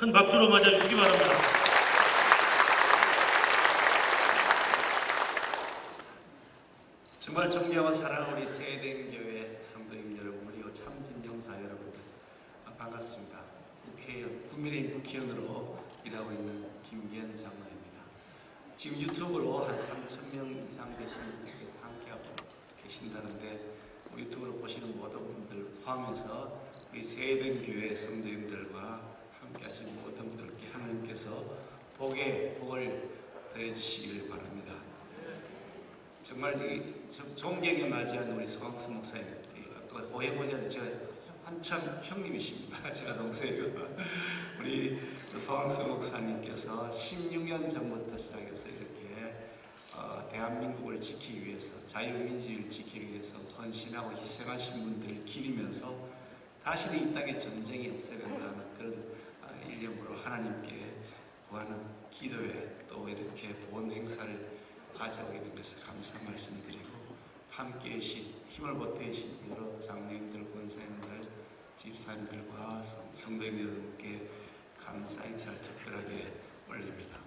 큰 박수로 맞아주시기 바랍니다. 정말 존경하고 사랑하는 우리 세대교회 성도님 여러분, 그리고 참진정사 여러분들 아, 반갑습니다. 국회의원, 국민의힘 국회의원으로 일하고 있는 김기현 장로입니다. 지금 유튜브로 한 3천 명 이상 되시는 분께서 함께하고 계신다는데 유튜브로 보시는 모든 분들 포함해서 우리 세대교회 성도님들과 함께하신 모든 분들께 하나님께서 복에 복을 더 해주시길 바랍니다. 정말 이 좀- 존경에 맞이한 우리 성학수 목사님, 이 아까 오해보지 않 제가 한참 형님이십니다. 제가 동생이고 우리 성학수 목사님께서 16년 전부터 시작해서 이렇게 어, 대한민국을 지키기 위해서 자유민주주의를 지키기 위해서 헌신하고 희생하신 분들을 기리면서 다시는 이 땅에 전쟁이 없어야 된다는 그런 어, 일념으로 하나님께 구하는 기도에 또 이렇게 본 행사를 가져오게 된 것을 감사 말씀드리고 함께 계신 힘을 보태신 여러 장로님들, 권사님들, 집사님들과 성- 성도님 여러분께 감사 인사를 특별하게 올립니다.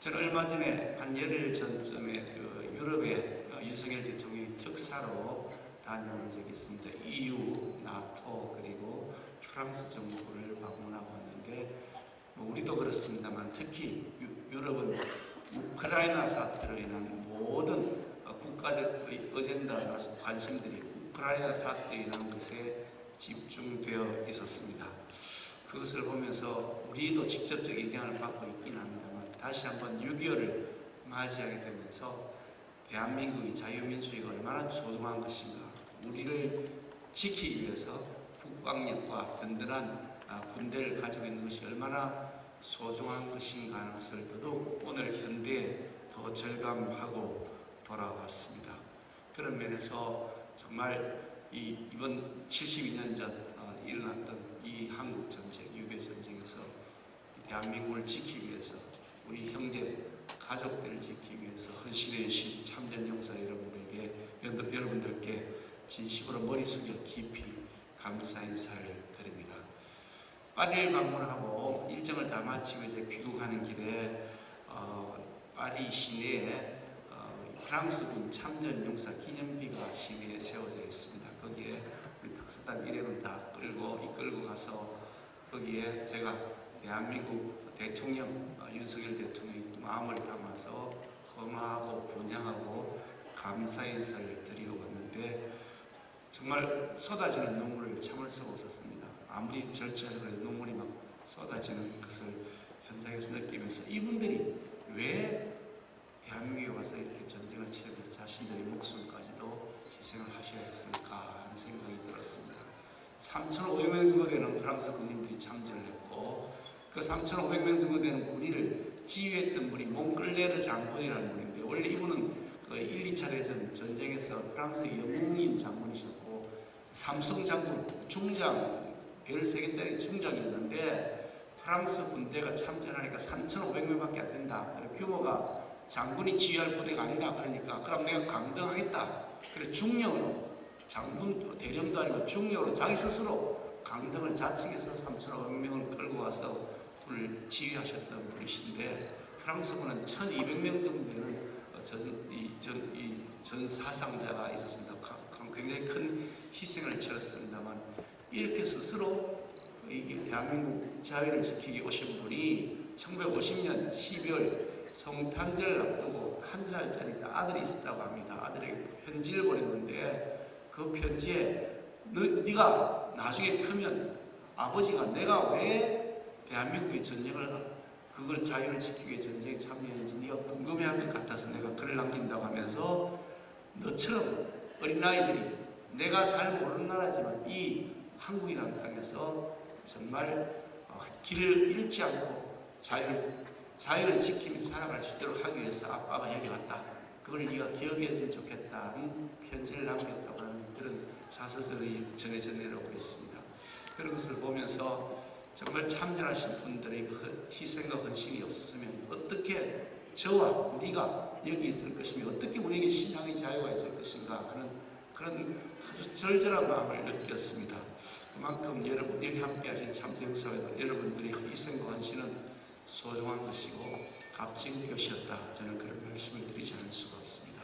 저는 얼마 전에 한 열흘 전쯤에 그 유럽에 어, 윤석열 대통령이 특사로 다녀온 적이 있습니다. EU, 나토 그리고 프랑스 정부를 방문하고 왔는데 뭐 우리도 그렇습니다만 특히 유, 유럽은 우크라이나 사태로 인한 모든 어, 국가적 의- 어젠다 관심들이 우크라이나 사태로 인한 것에 집중되어 있었습니다. 그것을 보면서 우리도 직접적인 영향을 받고 있긴 합니다만 다시 한번 6.25를 맞이하게 되면서 대한민국이 자유민주주의가 얼마나 소중한 것인가 우리를 지키기 위해서 국방력과 든든한 아, 군대를 가지고 있는 것이 얼마나 소중한 것인가 것을 더더욱 오늘 현대에 더 절감하고 돌아왔습니다. 그런 면에서 정말 이 이번 72년 전 어, 일어났던 이 한국 전쟁, 6.25 전쟁에서 대한민국을 지키기 위해서 우리 형제 가족들을 지키기 위해서 헌신해 주신 참전 용사 여러분들에게 여러분- 여러분들께 진심으로 머리 숙여 깊이 감사 인사를 드립니다. 파리를 방문하고 일정을 다 마치고 이제 귀국하는 길에 어, 파리 시내에 어, 프랑스군 참전 용사 기념비가 시내에 세워져 있습니다. 거기에 우리 특수단 일행을 다 끌고 이끌고 가서 거기에 제가 대한민국 대통령 어, 윤석열 대통령의 마음을 담아서 헌화하고 분양하고 감사 인사를 드리고 왔는데 정말 쏟아지는 눈물을 참을 수가 없었습니다. 아무리 해도 눈물이 막 쏟아지는 것을 현장에서 느끼면서 이분들이 왜 대한민국에 와서 이렇게 전쟁을 치르면서 자신들의 목숨까지도 희생을 하셔야 했을까 하는 생각이 들었습니다. 3,500명 정도 되는 프랑스 군인들이 참전을 했고 그 3,500명 정도 되는 군인을 지휘했던 분이 몽클레르 장군이라는 분인데 원래 이분은 그 1, 2차 대전 전쟁에서 프랑스의 영웅인 장군이셨고 삼성 장군 중장 13개짜리 중장이었는데 프랑스 군대가 참전하니까 3,500명밖에 안 된다. 규모가 장군이 지휘할 부대가 아니다. 그러니까 그럼 내가 강등하겠다. 그래 중령으로 장군 대령도 아니고 중령으로 자기 스스로 강등을 자칭해서 3,500명을 끌고 와서 군을 지휘하셨던 분이신데 프랑스 군은 1,200명 정도 되는 어, 전, 이, 전, 이, 전 사상자가 있었습니다. 굉장히 큰 희생을 치렀습니다만 이렇게 스스로 이 대한민국 자유를 지키기 오신 분이 1950년 12월 성탄절을 앞두고 한 살짜리 아들이 있었다고 합니다. 아들에게 편지를 보냈는데 그 편지에 너, 네가 나중에 크면 아버지가 내가 왜 대한민국의 전쟁을 그걸 자유를 지키기 위해 전쟁에 참여했는지 네가 궁금해할 것 같아서 내가 글을 남긴다고 하면서 너처럼 어린아이들이 내가 잘 모르는 나라지만 이 한국이라는 땅에서 정말 어, 길을 잃지 않고 자유를, 자유를 지키며 살아갈 수 있도록 하기 위해서 아빠가 여기 왔다. 그걸 네가 기억해주면 좋겠다는 편지를 남겼다고 하는 그런 사설이 전해져 내려오고 있습니다. 그런 것을 보면서 정말 참전하신 분들의 그 희생과 헌신이 없었으면 어떻게 저와 우리가 여기 있을 것이며 어떻게 우리에게 신앙의 자유가 있을 것인가 하는 그런 아주 절절한 마음을 느꼈습니다. 그만큼 여러분 여기 함께 하신 참정사회도 여러분들의 희생과 헌신은 소중한 것이고 값진 것이었다. 저는 그런 말씀을 드리지 않을 수가 없습니다.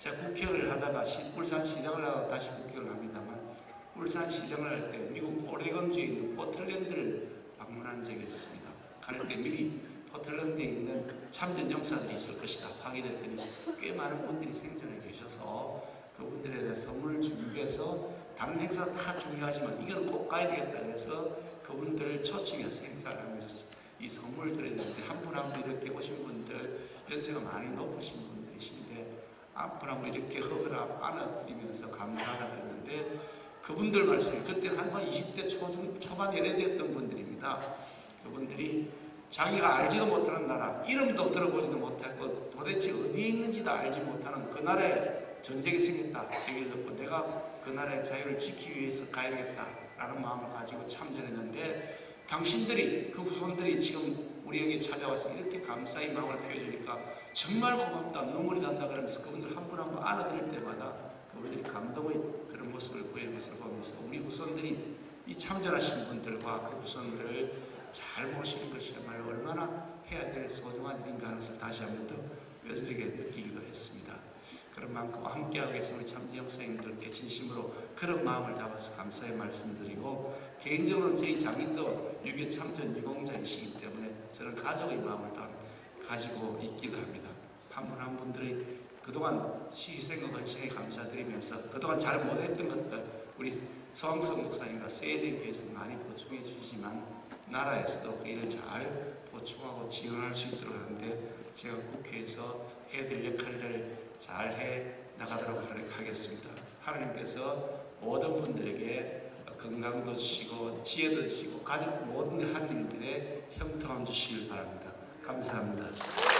제가 국회의원을 하다가 시, 울산 시장을 하다가 다시 국회의원을 합니다만 울산 시장을 할 때 미국 오레곤주에 있는 포틀랜드를 방문한 적이 있습니다. 갈때 미리 포틀랜드에 있는 참전 용사들이 있을 것이다 확인했더니 꽤 많은 분들이 생전에 계셔서 그분들에 대해 선물을 준비해서 다른 행사 다 중요하지만 이건 꼭 가야 되겠다 그래서 그분들을 초청해서 행사를 하면서 이 선물들을 했는데 한분 한 분 이렇게 오신 분들 연세가 많이 높으신 분들이신데 한분한분 이렇게 허그라 안아드리면서 감사하라 그랬는데 그분들 말씀 그때는 한 20대 초중 초반 예래되었던 분들입니다. 그분들이 자기가 알지도 못하는 나라 이름도 들어보지도 못하고 도대체 어디에 있는지도 알지 못하는 그 나라에 전쟁이 생겼다. 얘기를 듣고 내가 그 나라의 자유를 지키기 위해서 가야겠다라는 마음을 가지고 참전했는데 당신들이 그 후손들이 지금 우리에게 찾아와서 이렇게 감사의 마음을 표해주니까 정말 고맙다. 눈물이 난다 그러면서 그분들 한 분 한분 안아드릴 때마다 그분들이 감동의 그런 모습을 것을 보면서 우리 후손들이 이 참전하신 분들과 그 후손들을 잘 모시는 것이야말로 얼마나 해야 될 소중한 일인가 하는 것을 다시 한번 더 뼈저리게 느끼기도 했습니다. 그런 만큼 함께하고 계신 우리 참지영 선생님들께 진심으로 그런 마음을 담아서 감사의 말씀드리고 개인적으로 저희 장인도 유교 참전 유공자이시기 때문에 저는 가족의 마음을 다 가지고 있기도 합니다. 한 분한 분들의 그동안 희생과 헌신에 감사드리면서 그동안 잘 못했던 것들 우리 서왕석 목사님과 세대교회에서 많이 보충해 주시지만 나라에서도 그 일을 잘 보충하고 지원할 수 있도록 하는데 제가 국회에서 해야 될 역할을 잘 해 나가도록 하겠습니다. 하나님께서 모든 분들에게 건강도 주시고 지혜도 주시고 가족 모든 하나님들의 형통함 주시길 바랍니다. 감사합니다.